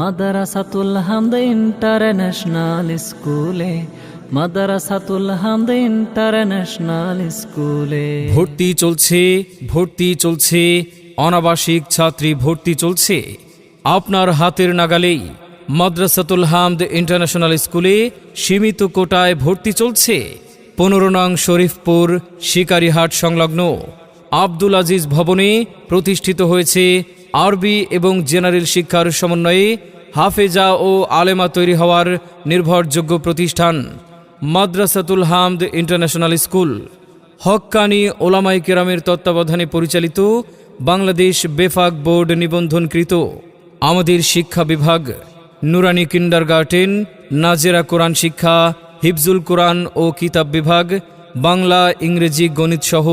মাদারাসাতুল হামদ ইন্টারন্যাশনাল স্কুলে, মাদারাসাতুল হামদ ইন্টারন্যাশনাল স্কুলে। ভর্তি চলছে ভর্তি চলছে, অনাবাসিক ছাত্রী ভর্তি চলছে। আপনার হাতের নাগালেই মাদ্রাসাতুল হামদ ইন্টারন্যাশনাল স্কুলে সীমিত কোটায় ভর্তি চলছে। পনেরো নং শরীফপুর শিকারিহাট সংলগ্ন আব্দুল আজিজ ভবনে প্রতিষ্ঠিত হয়েছে আরবি এবং জেনারেল শিক্ষার সমন্বয়ে হাফেজা ও আলেমা তৈরি হওয়ার নির্ভরযোগ্য প্রতিষ্ঠান মাদ্রাসাতুল হামদ ইন্টারন্যাশনাল স্কুল। হক্কানি ওলামাই কেরামের তত্ত্বাবধানে পরিচালিত বাংলাদেশ বেফাক বোর্ড নিবন্ধনকৃত আমাদের শিক্ষা বিভাগ, নুরানি কিন্ডার গার্টেন নাজেরা কোরআন শিক্ষা, হিফজুল কোরআন ও কিতাব বিভাগ, বাংলা, ইংরেজি গণিত সহ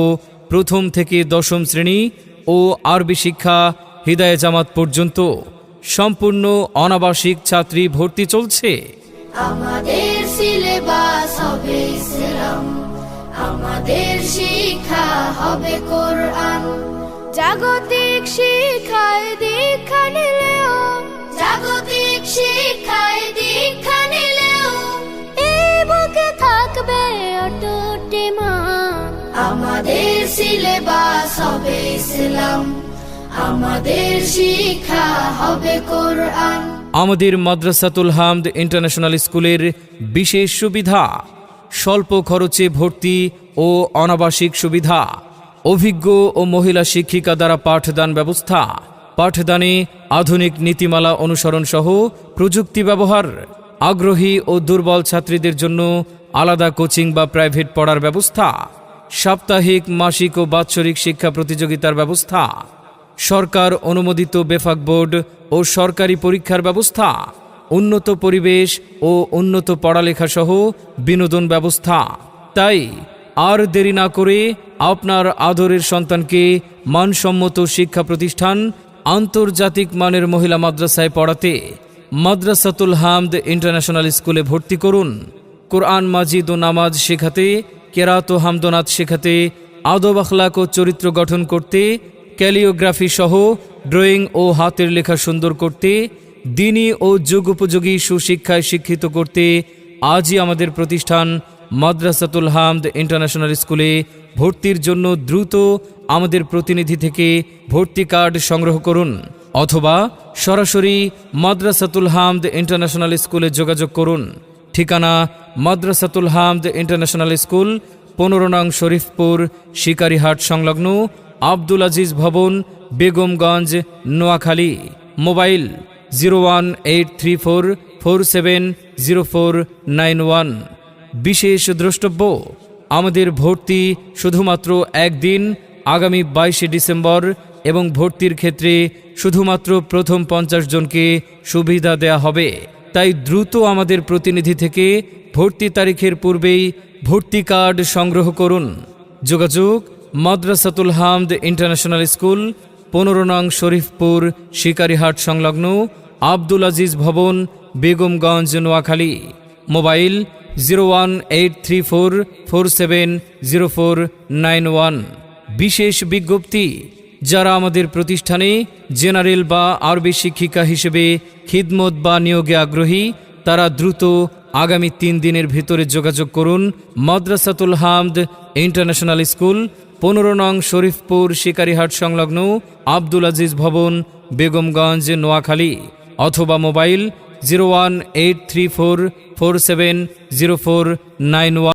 প্রথম থেকে দশম শ্রেণি ও আরবি শিক্ষা হৃদয় জামাত পর্যন্ত সম্পূর্ণ অনাবাসিক ছাত্রী ভর্তি চলছে। জাগতিক শিক্ষায় দীক্ষা নিলেও, জাগতিক শিক্ষায় দীক্ষা নিলেও এই বুকে থাকবে ইমান। আমাদের সিলেবাস হবে ইসলাম আমাদের মাদ্রাসাতুল হামদ ইন্টারন্যাশনাল স্কুলের বিশেষ সুবিধা, স্বল্প খরচে ভর্তি ও অনাবাসিক সুবিধা, অভিজ্ঞ ও মহিলা শিক্ষিকা দ্বারা পাঠদান ব্যবস্থা, পাঠদানে আধুনিক নীতিমালা অনুসরণ সহ প্রযুক্তি ব্যবহার, আগ্রহী ও দুর্বল ছাত্রীদের জন্য আলাদা কোচিং বা প্রাইভেট পড়ার ব্যবস্থা, সাপ্তাহিক, মাসিক ও বাৎসরিক শিক্ষা প্রতিযোগিতার ব্যবস্থা সরকার অনুমোদিত বেফাক বোর্ড ও সরকারি পরীক্ষার ব্যবস্থা, উন্নত পরিবেশ ও উন্নত পড়ালেখা সহ বিনোদন ব্যবস্থা। তাই আর দেরি না করে আপনার আদরের সন্তানকে মানসম্মত শিক্ষা প্রতিষ্ঠান আন্তর্জাতিক মানের মহিলা মাদ্রাসায় পড়াতে মাদ্রাসাতুল হামদ ইন্টারন্যাশনাল স্কুলে ভর্তি করুন। কোরআন মাজিদ ও নামাজ শেখাতে, কেরাত ও হামদনাথ শেখাতে, আদব আখলাক ও চরিত্র গঠন করতে ক্যালিওগ্রাফি সহ ড্রয়িং ও হাতের লেখা সুন্দর করতে, দিনই ও যুগোপযোগী সুশিক্ষায় শিক্ষিত করতে আজই আমাদের প্রতিষ্ঠান মাদ্রাসাতুল হামদ ইন্টারন্যাশনাল স্কুলে ভর্তির জন্য দ্রুত আমাদের প্রতিনিধি থেকে ভর্তি কার্ড সংগ্রহ করুন অথবা সরাসরি মাদ্রাসাতুল হামদ ইন্টারন্যাশনাল স্কুলে যোগাযোগ করুন। ঠিকানা মাদ্রাসাতুল হামদ ইন্টারন্যাশনাল স্কুল, পনেরো নং শরীফপুর, শিকারিহাট সংলগ্ন আব্দুল আজিজ ভবন, Begumganj, Noakhali. Mobile zero one eight three four four seven zero four nine one. বিশেষ দ্রষ্টব্য, আমাদের ভর্তি শুধুমাত্র একদিন, আগামী বাইশে ডিসেম্বর, এবং ভর্তির ক্ষেত্রে শুধুমাত্র প্রথম পঞ্চাশ জনকে সুবিধা দেয়া হবে। তাই দ্রুত আমাদের প্রতিনিধি থেকে ভর্তি তারিখের পূর্বেই ভর্তি কার্ড সংগ্রহ করুন। যোগাযোগ মাদ্রাসাতুল হামদ ইন্টারন্যাশনাল স্কুল, পনেরো নং শরীফপুর, শিকারিহাট সংলগ্ন আব্দুল আজিজ ভবন, Begumganj, Noakhali. Mobile zero one eight three four four seven zero four nine one. বিশেষ বিজ্ঞপ্তি, যারা আমাদের প্রতিষ্ঠানে জেনারেল বা আরবি শিক্ষিকা হিসেবে খিদমত বা নিয়োগে আগ্রহী, তারা দ্রুত আগামী তিন দিনের ভেতরে যোগাযোগ করুন মাদ্রাসাতুল হামদ ইন্টারন্যাশনাল স্কুল পনেরো নং শরীফপুর শিকারীহাট সংলগ্ন আব্দুল আজিজ ভবন, বেগমগঞ্জ, নোয়াখালী অথবা mobile zero one eight three four four seven zero four nine one.